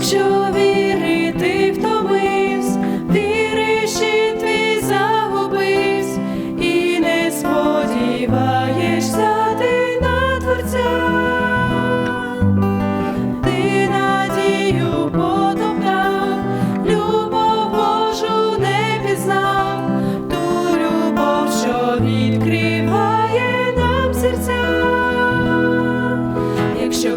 Якщо віри ти втомивсь, віриш і твій загубивсь, і не сподіваєшся ти на творця, ти надію потоптав, любов Божу не пізнав, ту любов, що відкриває нам серця, якщо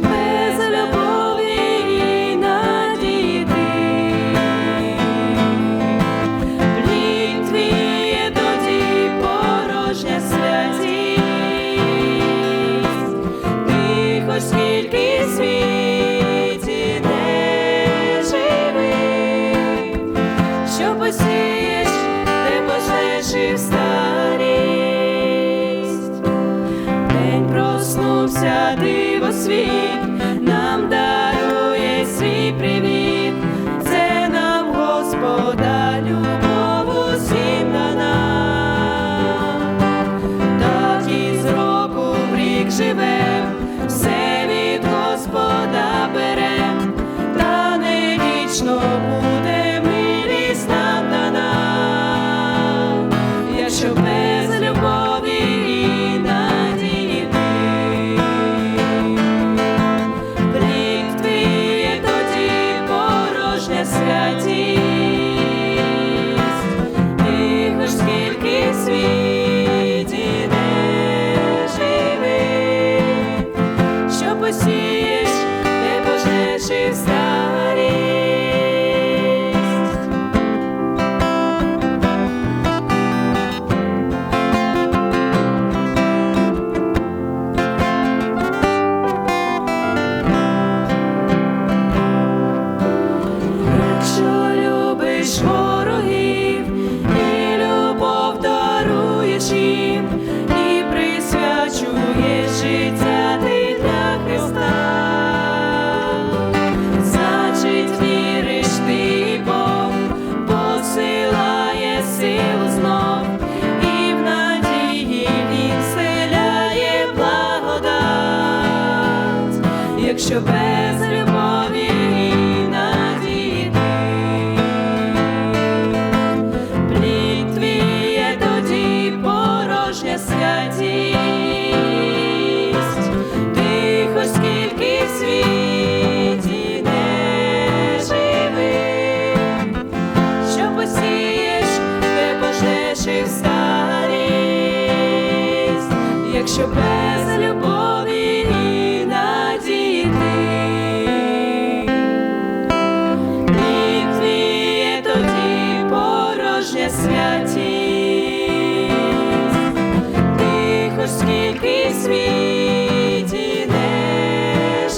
що посієш, ти пожнеш і встарість. День проснувся, диво світ, нам дарує свій привіт, це нам Господа любов усім дана, так і з року в рік живе, все від Господа бере, та не вічно. Посієш, не пожнеш і в любиш ворогів і любов даруєш їм, і присвячуєш життя якщо без любові і надії. Ти. Плід твій є тоді порожня святість, ти хоч скільки в світі не живи, що посієш, не пожнеш і в старість, якщо без порожня святість, ти світі не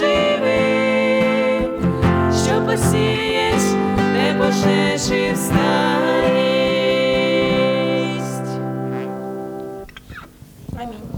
що посієш, не пожнеш і.